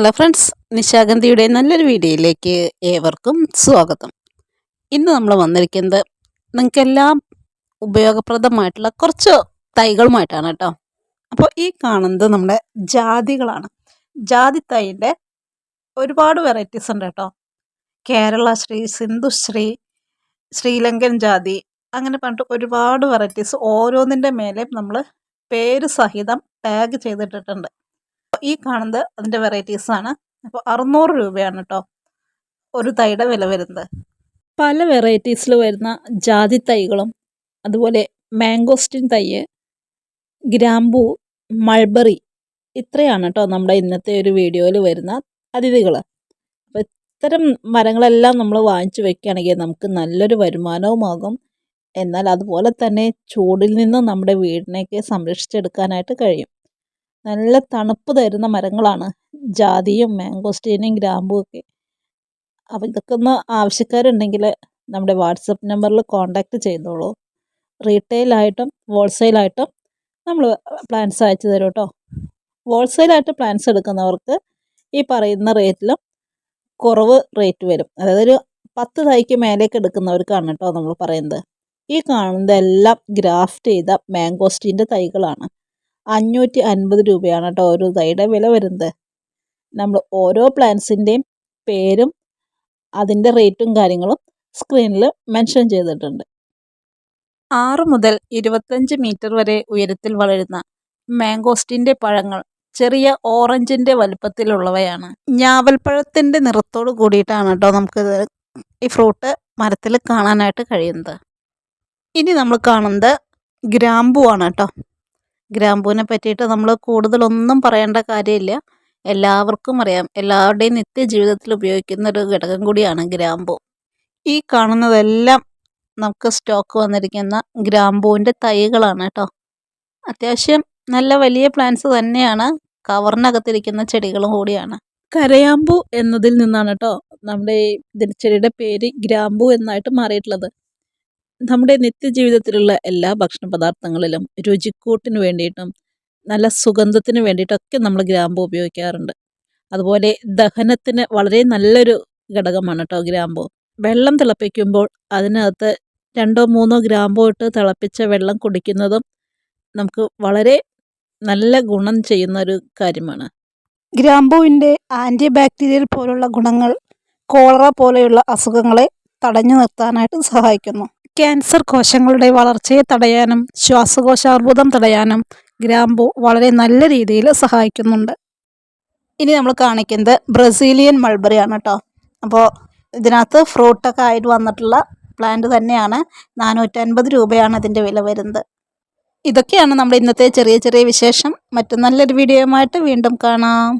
Hello friends നിശാഗന്ധിയുടെ നല്ലൊരു വീഡിയോയിലേക്ക് ഏവർക്കും സ്വാഗതം. ഇന്ന് നമ്മൾ വന്നിരിക്കുന്നത് നിങ്ങൾക്കെല്ലാം ഉപയോഗപ്രദമായിട്ടുള്ള കുറച്ച് തൈകളുമായിട്ടാണ് കേട്ടോ. അപ്പോൾ ഈ കാണുന്നത് നമ്മുടെ ജാതികളാണ്. ജാതി തൈന്റെ ഒരുപാട് വെറൈറ്റീസ് ഉണ്ട് കേട്ടോ. കേരള ശ്രീ സിന്ധുശ്രീ ശ്രീലങ്കൻ ജാതി അങ്ങനെ പറഞ്ഞിട്ട് ഒരുപാട് വെറൈറ്റീസ് ഓരോന്നിന്റെ മേലെയും നമ്മൾ പേര് സഹിതം ടാഗ് ചെയ്തിട്ടിട്ടുണ്ട്. ഈ കാണുന്നത് അതിന്റെ വെറൈറ്റീസ് ആണ്. അപ്പോൾ അറുന്നൂറ് രൂപയാണ് കേട്ടോ ഒരു തൈയുടെ വില വരുന്നത്. പല വെറൈറ്റീസിൽ വരുന്ന ജാതി തൈകളും അതുപോലെ മാംഗോസ്റ്റിൻ തൈ ഗ്രാമ്പൂ മൾബറി ഇത്രയാണ് കേട്ടോ നമ്മുടെ ഇന്നത്തെ ഒരു വീഡിയോയിൽ വരുന്ന അതിഥികൾ അപ്പോൾ ഇത്തരം മരങ്ങളെല്ലാം നമ്മൾ വാങ്ങിച്ചു വെക്കുകയാണെങ്കിൽ നമുക്ക് നല്ലൊരു വരുമാനവുമാകും. എന്നാൽ അതുപോലെ തന്നെ ചൂടിൽ നിന്നും നമ്മുടെ വീടിനെയൊക്കെ സംരക്ഷിച്ചെടുക്കാനായിട്ട് കഴിയും. നല്ല തണുപ്പ് തരുന്ന മരങ്ങളാണ്. ജാതിയും മാങ്കോസ്റ്റീനും ഗ്രാമ്പും ഒക്കെ. അപ്പോൾ ഇതൊക്കെ ഒന്ന് ആവശ്യക്കാരുണ്ടെങ്കിൽ നമ്മുടെ വാട്സപ്പ് നമ്പറിൽ കോൺടാക്റ്റ് ചെയ്തോളൂ. റീറ്റെയിലായിട്ടും ഹോൾസെയിലായിട്ടും നമ്മൾ പ്ലാൻസ് അയച്ചു തരും കേട്ടോ. ഹോൾസെയിലായിട്ട് പ്ലാൻസ് എടുക്കുന്നവർക്ക് ഈ പറയുന്ന റേറ്റിലും കുറവ് റേറ്റ് വരും. അതായത് ഒരു പത്ത് തൈക്ക് മേലേക്ക് എടുക്കുന്നവർക്കാണ് കേട്ടോ നമ്മൾ പറയുന്നത്. ഈ കാണുന്നതെല്ലാം ഗ്രാഫ്റ്റ് ചെയ്ത മാങ്കോസ്റ്റീന്റെ തൈകളാണ്. അഞ്ഞൂറ്റി അൻപത് രൂപയാണ് കേട്ടോ ഒരു തൈയുടെ വില വരുന്നത്. നമ്മൾ ഓരോ പ്ലാന്റ്സിന്റെയും പേരും അതിന്റെ റേറ്റും കാര്യങ്ങളും സ്ക്രീനിൽ മെൻഷൻ ചെയ്തിട്ടുണ്ട്. ആറ് മുതൽ ഇരുപത്തഞ്ച് മീറ്റർ വരെ ഉയരത്തിൽ വളരുന്ന മാങ്കോസ്റ്റിന്റെ പഴങ്ങൾ ചെറിയ ഓറഞ്ചിന്റെ വലുപ്പത്തിലുള്ളവയാണ്. ഞാവൽപ്പഴത്തിന്റെ നിറത്തോട് കൂടിയിട്ടാണ് കേട്ടോ നമുക്ക് ഈ ഫ്രൂട്ട് മരത്തിൽ കാണാനായിട്ട് കഴിയുന്നത്. ഇനി നമ്മൾ കാണുന്നത് ഗ്രാമ്പു ആണ് കേട്ടോ. ഗ്രാമ്പൂവിനെ പറ്റിയിട്ട് നമ്മൾ കൂടുതലൊന്നും പറയേണ്ട കാര്യമില്ല. എല്ലാവർക്കും അറിയാം. എല്ലാവരുടെയും നിത്യജീവിതത്തിൽ ഉപയോഗിക്കുന്ന ഒരു ഘടകം കൂടിയാണ് ഗ്രാമ്പൂ. ഈ കാണുന്നതെല്ലാം നമുക്ക് സ്റ്റോക്ക് വന്നിരിക്കുന്ന ഗ്രാമ്പൂവിന്റെ തൈകളാണ് കേട്ടോ. അത്യാവശ്യം നല്ല വലിയ പ്ലാന്റ്സ് തന്നെയാണ്. കവറിനകത്തിരിക്കുന്ന ചെടികളും കൂടിയാണ്. കരയാമ്പൂ എന്നതിൽ നിന്നാണ് കേട്ടോ നമ്മുടെ ഈ ചെടിയുടെ പേര് ഗ്രാമ്പൂ എന്നായിട്ട് മാറിയിട്ടുള്ളത്. നമ്മുടെ നിത്യജീവിതത്തിലുള്ള എല്ലാ ഭക്ഷണ പദാർത്ഥങ്ങളിലും രുചിക്കൂട്ടിന് വേണ്ടിയിട്ടും നല്ല സുഗന്ധത്തിന് വേണ്ടിയിട്ടൊക്കെ നമ്മൾ ഗ്രാമ്പു ഉപയോഗിക്കാറുണ്ട്. അതുപോലെ ദഹനത്തിന് വളരെ നല്ലൊരു ഘടകമാണ് കേട്ടോ ഗ്രാമ്പു. വെള്ളം തിളപ്പിക്കുമ്പോൾ അതിനകത്ത് രണ്ടോ മൂന്നോ ഗ്രാമ്പു ഇട്ട് തിളപ്പിച്ച വെള്ളം കുടിക്കുന്നതും നമുക്ക് വളരെ നല്ല ഗുണം ചെയ്യുന്ന ഒരു കാര്യമാണ്. ഗ്രാമ്പുവിന്റെ ആന്റി ബാക്ടീരിയൽ പോലുള്ള ഗുണങ്ങൾ കോളറ പോലെയുള്ള അസുഖങ്ങളെ തടഞ്ഞു നിർത്താനായിട്ട് സഹായിക്കുന്നു. ക്യാൻസർ കോശങ്ങളുടെ വളർച്ചയെ തടയാനും ശ്വാസകോശ അർബുദം തടയാനും ഗ്രാമ്പു വളരെ നല്ല രീതിയിൽ സഹായിക്കുന്നുണ്ട്. ഇനി നമ്മൾ കാണിക്കുന്നത് ബ്രസീലിയൻ മൾബറി ആണ് കേട്ടോ. അപ്പോൾ ഇതിനകത്ത് ഫ്രൂട്ടൊക്കെ ആയിട്ട് വന്നിട്ടുള്ള പ്ലാന്റ് തന്നെയാണ്. നാനൂറ്റൻപത് രൂപയാണ് ഇതിന്റെ വില വരുന്നത്. ഇതൊക്കെയാണ് നമ്മുടെ ഇന്നത്തെ ചെറിയ ചെറിയ വിശേഷം. മറ്റു നല്ലൊരു വീഡിയോയുമായിട്ട് വീണ്ടും കാണാം.